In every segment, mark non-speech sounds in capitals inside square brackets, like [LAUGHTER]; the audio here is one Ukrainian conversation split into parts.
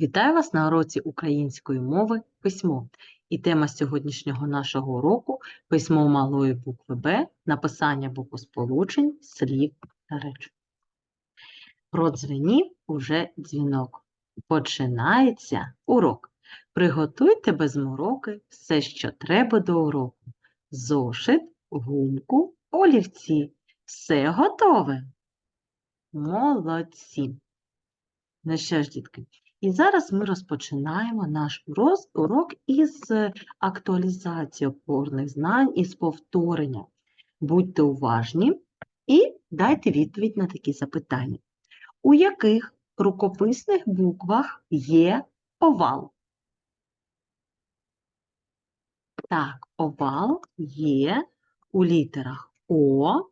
Вітаю вас на уроці української мови письмо. І тема сьогоднішнього нашого уроку письмо малої букви Б, написання буквосполучень, слів та речень. Продзвенів уже дзвінок. Починається урок. Приготуйте без мороки все, що треба до уроку. Зошит, гумку, олівці. Все готове. Молодці. Ну що ж, дітки, і зараз ми розпочинаємо наш урок із е, актуалізації опорних знань, із повторення. Будьте уважні і дайте відповідь на такі запитання. У яких рукописних буквах є овал? Так, овал є у літерах О,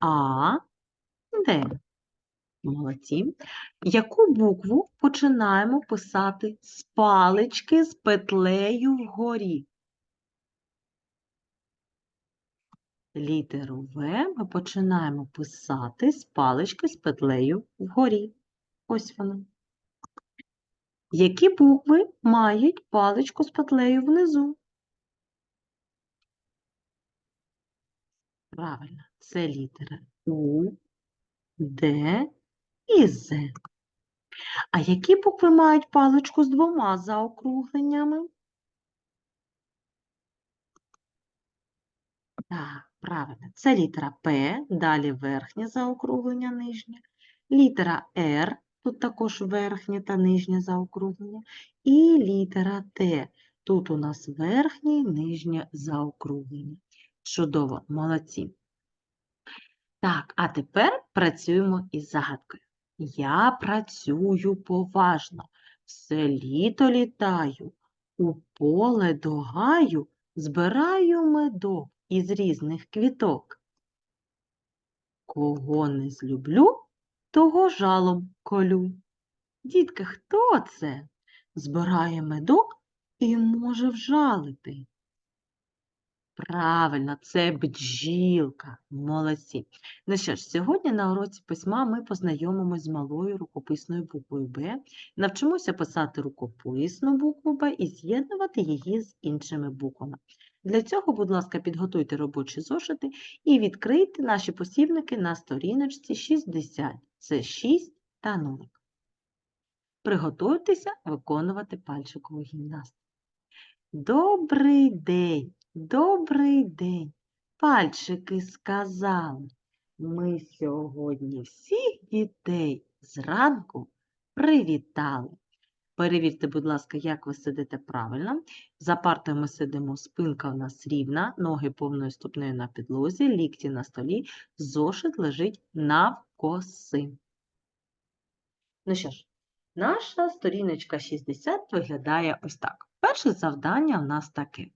А, Д. Молодці. Яку букву починаємо писати з палички з петлею вгорі? Літеру В ми починаємо писати з палички з петлею вгорі. Ось вона. Які букви мають паличку з петлею внизу? Правильно, це літери У, Д і З. А які букви мають паличку з двома заокругленнями? Так, правильно. Це літера П, далі верхнє заокруглення, нижнє. Літера Р, тут також верхнє та нижнє заокруглення. І літера Т. Тут у нас верхнє і нижнє заокруглення. Чудово, молодці. Так, а тепер працюємо із загадкою. Я працюю поважно, все літо літаю, у поле до гаю збираю медок із різних квіток. Кого не злюблю, того жалом колю. Дітки, хто це? Збирає медок і може вжалити. Правильно, це бджілка. Молодці. Ну що ж, сьогодні на уроці письма ми познайомимось з малою рукописною буквою Б, навчимося писати рукописну букву Б і з'єднувати її з іншими буквами. Для цього, будь ласка, підготуйте робочі зошити і відкрийте наші посібники на сторіночці 60. Це 6 та 0. Приготуйтеся виконувати пальчикову гімнастику. Добрий день! Добрий день, пальчики сказали. Ми сьогодні всіх дітей зранку привітали. Перевірте, будь ласка, як ви сидите правильно. За партою ми сидимо, спинка в нас рівна, ноги повною ступнею на підлозі, лікті на столі, зошит лежить навкоси. Ну що ж, наша сторіночка 60 виглядає ось так. Перше завдання у нас таке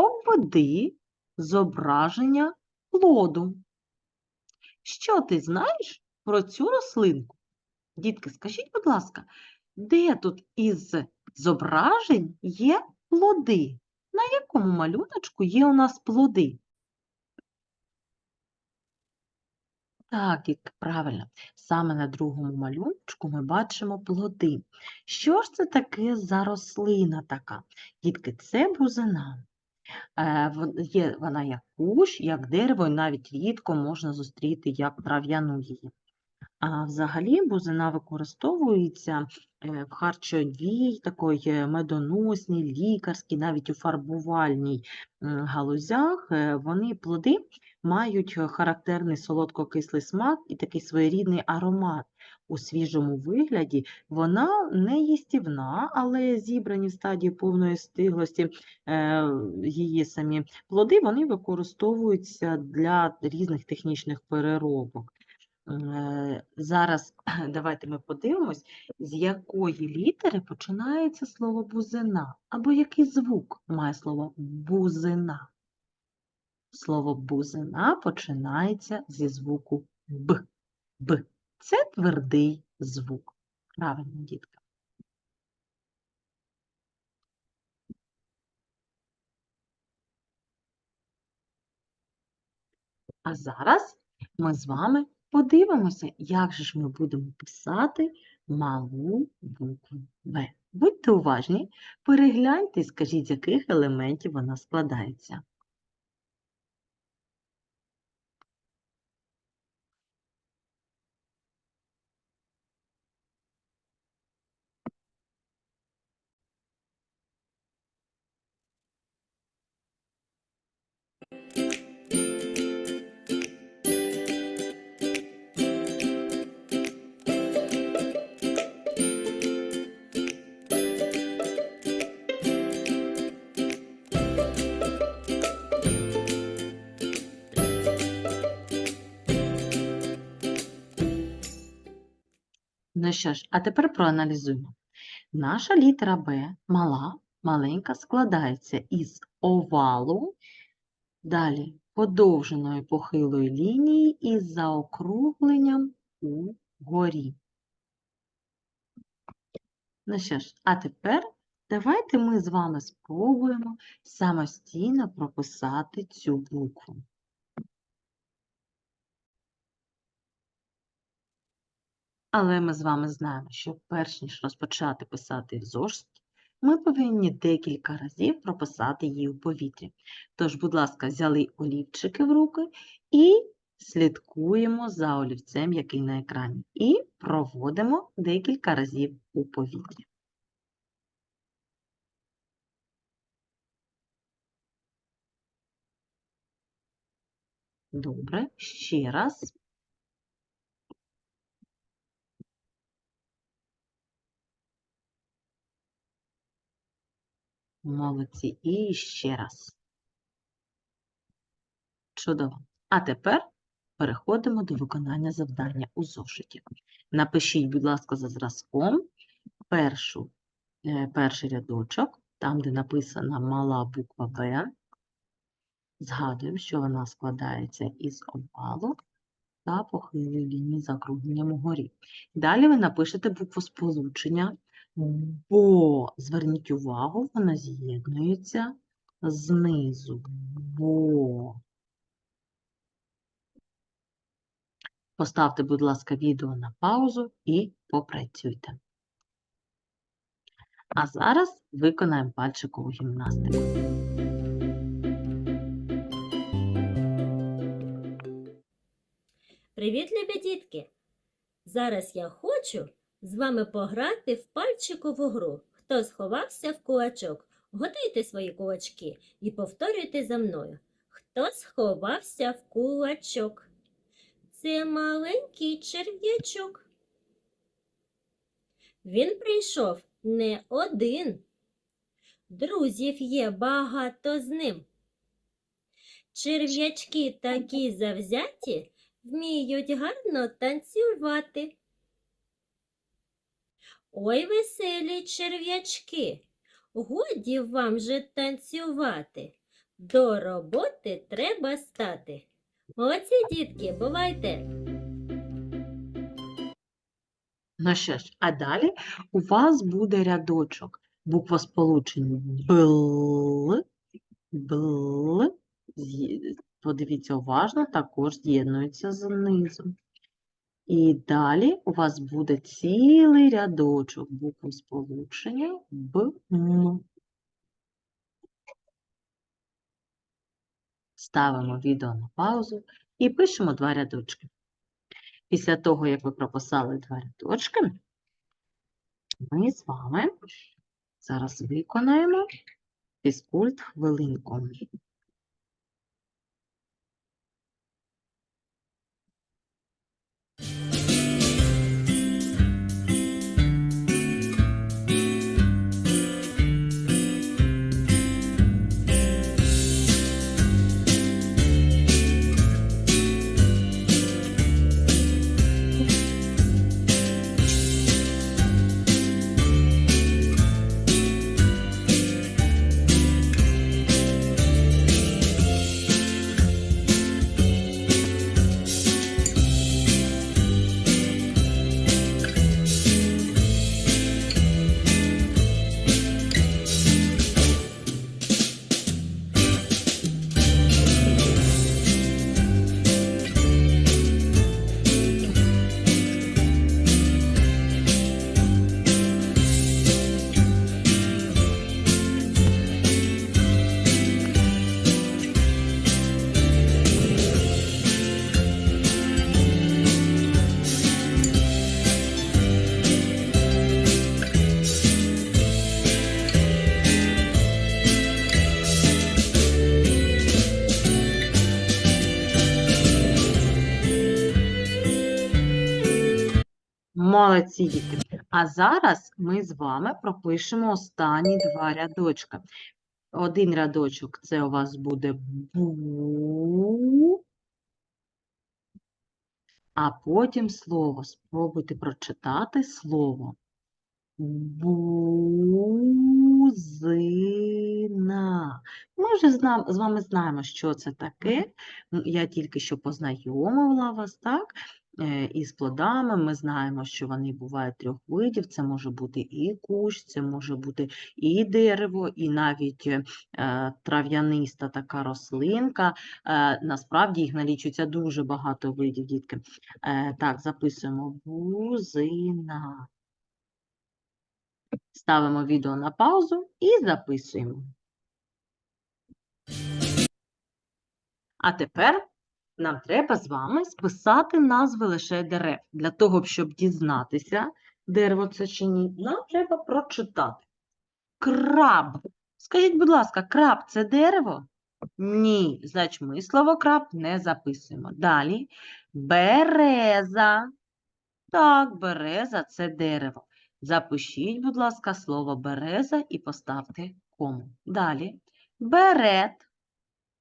обведи зображення плоду. Що ти знаєш про цю рослинку? Дітки, скажіть, будь ласка, де тут із зображень є плоди? На якому малюночку є у нас плоди? Так, дітки, правильно. Саме на другому малюночку ми бачимо плоди. Що ж це таке за рослина така? Дітки, це бузина. Е, Є вона як кущ, як дерево, і навіть рідко можна зустріти як трав'яну її. А взагалі бузина використовується е, в харчовій, такої медоносній, лікарській, навіть у фарбувальній галузях. Е, Вони плоди мають е, характерний солодко-кислий смак і такий своєрідний аромат. У свіжому вигляді вона не їстівна, але зібрані в стадії повної стиглості е, її самі плоди вони використовуються для різних технічних переробок. Е, Зараз [CLEARS THROAT] давайте ми подивимось, з якої літери починається слово бузина, або який звук має слово бузина. Слово бузина починається зі звуку Б. Б. Це твердий звук. Правильно, дітка. А зараз ми з вами Подивимося, як же ж ми будемо писати малу букву В. Будьте уважні, перегляньте і скажіть, з яких елементів вона складається. Ну що ж, а тепер проаналізуємо. Наша літера Б, мала, маленька, складається із овалу, далі подовженої похилої лінії із заокругленням угорі. Ну що ж, а тепер давайте ми з вами спробуємо самостійно прописати цю букву. Але ми з вами знаємо, що перш ніж розпочати писати в зошит, ми повинні декілька разів прописати її у повітрі. Тож, будь ласка, взяли олівчики в руки і слідкуємо за олівцем, який на екрані, і проводимо декілька разів у повітрі. Добре, ще раз. Молодці. І ще раз. Чудово. А тепер переходимо до виконання завдання у зошиті. Напишіть, будь ласка, за зразком першу, е, перший рядочок, там, де написана мала буква В. Згадуємо, що вона складається із овалу та похилої лінії з округленням угорі. Далі ви напишете букву сполучення, бо, зверніть увагу, вона з'єднується знизу. Бо. Поставте, будь ласка, відео на паузу і попрацюйте. А зараз виконаємо пальчикову гімнастику. Привіт, любі дітки! Зараз я хочу з вами пограти в пальчикову гру. Хто сховався в кулачок? Готуйте свої кулачки і повторюйте за мною. Хто сховався в кулачок? Це маленький черв'ячок. Він прийшов не один. Друзів є багато з ним. Черв'ячки такі завзяті, вміють гарно танцювати. Ой, веселі черв'ячки, годі вам же танцювати. До роботи треба стати. Молодці, дітки, бувайте! Ну що ж, а далі у вас буде рядочок буквосполучень бл, бл, з'є- подивіться уважно, також з'єднуються знизу. І далі у вас буде цілий рядочок буквосполучення б, м. Ставимо відео на паузу і пишемо два рядочки. Після того, як ви прописали два рядочки, ми з вами зараз виконаємо фізкульт хвилинку. Молодці, діти. А зараз ми з вами пропишемо останні два рядочка. Один рядочок це у вас буде бу, а потім слово. Спробуйте прочитати слово. Бузина. Ми вже з вами знаємо, що це таке. Я тільки що познайомила вас, так? е, Із плодами ми знаємо, що вони бувають трьох видів. Це може бути і кущ, це може бути і дерево, і навіть е, е, трав'яниста така рослинка. Е, Насправді їх налічується дуже багато видів, дітки. Е, Так, записуємо бузина. Ставимо відео на паузу і записуємо. А тепер нам треба з вами списати назви лише дерев. Для того, щоб дізнатися, дерево це чи ні, нам треба прочитати. Краб. Скажіть, будь ласка, краб це дерево? Ні, значить ми слово краб не записуємо. Далі. Береза. Так, береза це дерево. Запишіть, будь ласка, слово береза і поставте кому. Далі. Берет.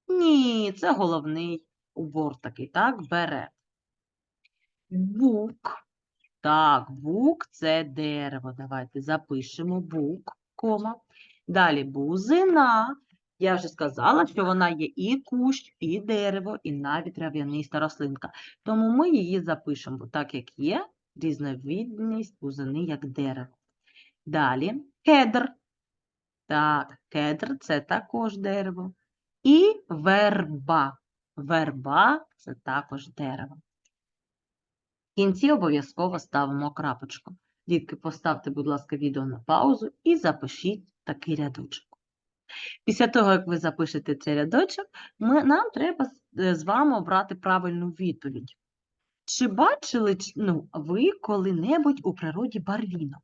Ні, це головний убор такий, так? Берет. Бук. Так, бук це дерево. Давайте запишемо бук, кома. Далі бузина. Я вже сказала, що вона є і кущ, і дерево, і навіть трав'яниста рослинка. Тому ми її запишемо, так як є різновидність бузини як дерево. Далі кедр. Так, кедр це також дерево. І верба. Верба це також дерево. В кінці обов'язково ставимо крапочку. Дітки, поставте, будь ласка, відео на паузу і запишіть такий рядочок. Після того, як ви запишете цей рядочок, ми, нам треба з вами обрати правильну відповідь. Чи бачили ну, ви коли-небудь у природі барвінок?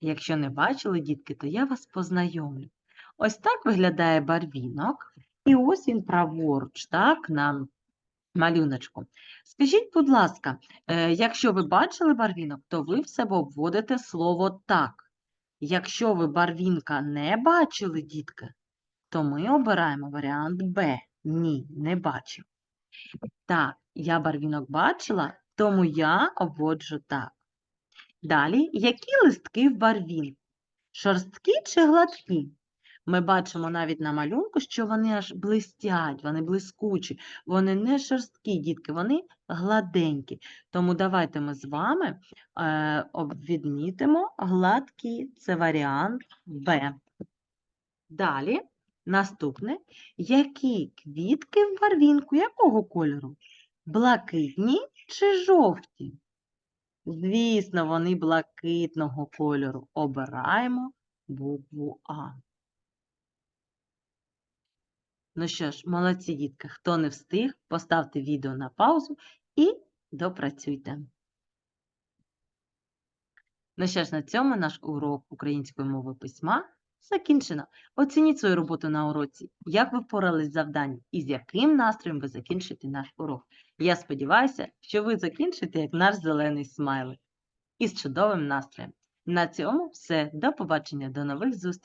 Якщо не бачили, дітки, то я вас познайомлю. Ось так виглядає барвінок, і ось він праворуч, так, на малюночку. Скажіть, будь ласка, е, якщо ви бачили барвінок, то ви в себе обводите слово так. Якщо ви барвінка не бачили, дітки, то ми обираємо варіант Б. Ні, не бачив. Так, я барвінок бачила, тому я обводжу так. Далі, які листки в барвінку? Шорсткі чи гладкі? Ми бачимо навіть на малюнку, що вони аж блистять, вони блискучі, вони не шорсткі, дітки, вони гладенькі. Тому давайте ми з вами е, відмітимо гладкі, це варіант Б. Далі, наступне. Які квітки в барвінку якого кольору? Блакитні чи жовті? Звісно, вони блакитного кольору. Обираємо букву А. Ну що ж, молодці дітки, хто не встиг, поставте відео на паузу і допрацюйте. Ну що ж, на цьому наш урок української мови письма закінчено. Оцініть свою роботу на уроці, як ви впорались з завданням і з яким настроєм ви закінчите наш урок. Я сподіваюся, що ви закінчите як наш зелений смайлик із чудовим настроєм. На цьому все. До побачення, до нових зустрічей!